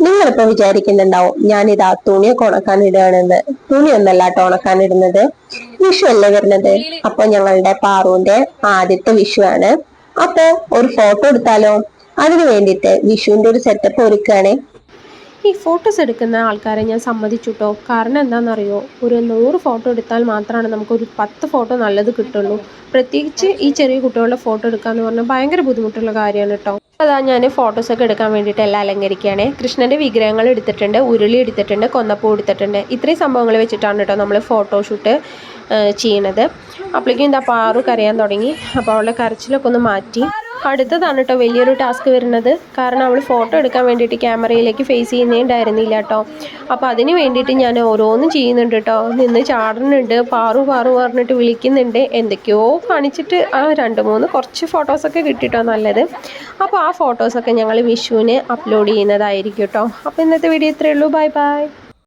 നിങ്ങളിപ്പോ വിചാരിക്കുന്നുണ്ടാവും ഞാനിതാ തുണിയൊക്കെ ഉണക്കാൻ ഇടുകയാണെന്ന്. തുണിയൊന്നല്ല കേട്ടോ ഉണക്കാൻ ഇടുന്നത്. വിഷു അല്ലേ വരുന്നത്? അപ്പൊ ഞങ്ങളുടെ പാറുവിന്റെ ആദ്യത്തെ വിഷു ആണ്. അപ്പൊ ഒരു ഫോട്ടോ എടുത്താലോ? അതിനു വേണ്ടിയിട്ട് വിഷുവിന്റെ ഒരു സെറ്റപ്പ് ഒരുക്കുകയാണേ. ഈ ഫോട്ടോസ് എടുക്കുന്ന ആൾക്കാരെ ഞാൻ സമ്മതിച്ചുട്ടോ കാരണം എന്താണെന്നറിയോ? ഒരു നൂറ് ഫോട്ടോ എടുത്താൽ മാത്രമാണ് നമുക്കൊരു പത്ത് ഫോട്ടോ നല്ലത് കിട്ടുള്ളൂ. പ്രത്യേകിച്ച് ഈ ചെറിയ കുട്ടികളുടെ ഫോട്ടോ എടുക്കുക എന്ന് പറഞ്ഞാൽ ഭയങ്കര ബുദ്ധിമുട്ടുള്ള കാര്യമാണ് കേട്ടോ അതാ ഞാൻ ഫോട്ടോസൊക്കെ എടുക്കാൻ വേണ്ടിയിട്ട് എല്ലാം അലങ്കരിക്കുകയാണ്. കൃഷ്ണന്റെ വിഗ്രഹങ്ങൾ എടുത്തിട്ടുണ്ട് ഉരുളി എടുത്തിട്ടുണ്ട് കൊന്നപ്പൂ എടുത്തിട്ടുണ്ട്. ഇത്രയും സംഭവങ്ങൾ വെച്ചിട്ടാണ് കേട്ടോ നമ്മൾ ഫോട്ടോഷൂട്ട് ചെയ്യണത്. അപ്പോഴേക്കും എന്താ പാറു കരയാൻ തുടങ്ങി. അപ്പോൾ അവളുടെ കരച്ചിലൊക്കെ ഒന്ന് മാറ്റി. അടുത്തതാണ് കേട്ടോ വലിയൊരു ടാസ്ക് വരുന്നത്. കാരണം അവൾ ഫോട്ടോ എടുക്കാൻ വേണ്ടിയിട്ട് ക്യാമറയിലേക്ക് ഫേസ് ചെയ്യുന്നേ ഉണ്ടായിരുന്നില്ല കേട്ടോ അപ്പോൾ അതിന് വേണ്ടിയിട്ട് ഞാൻ ഓരോന്നും ചെയ്യുന്നുണ്ട് കേട്ടോ നിന്ന് ചാടുന്നുണ്ട് പാറു പാറു പറഞ്ഞിട്ട് വിളിക്കുന്നുണ്ട്. എന്തൊക്കെയോ കാണിച്ചിട്ട് ആ രണ്ട് മൂന്ന് കുറച്ച് ഫോട്ടോസൊക്കെ കിട്ടിട്ടോ നല്ലത്. അപ്പോൾ ആ ഫോട്ടോസൊക്കെ ഞങ്ങൾ വിഷുവിന് അപ്ലോഡ് ചെയ്യുന്നതായിരിക്കും കേട്ടോ അപ്പോൾ ഇന്നത്തെ വീഡിയോ ഇത്രയേ ഉള്ളൂ. Bye bye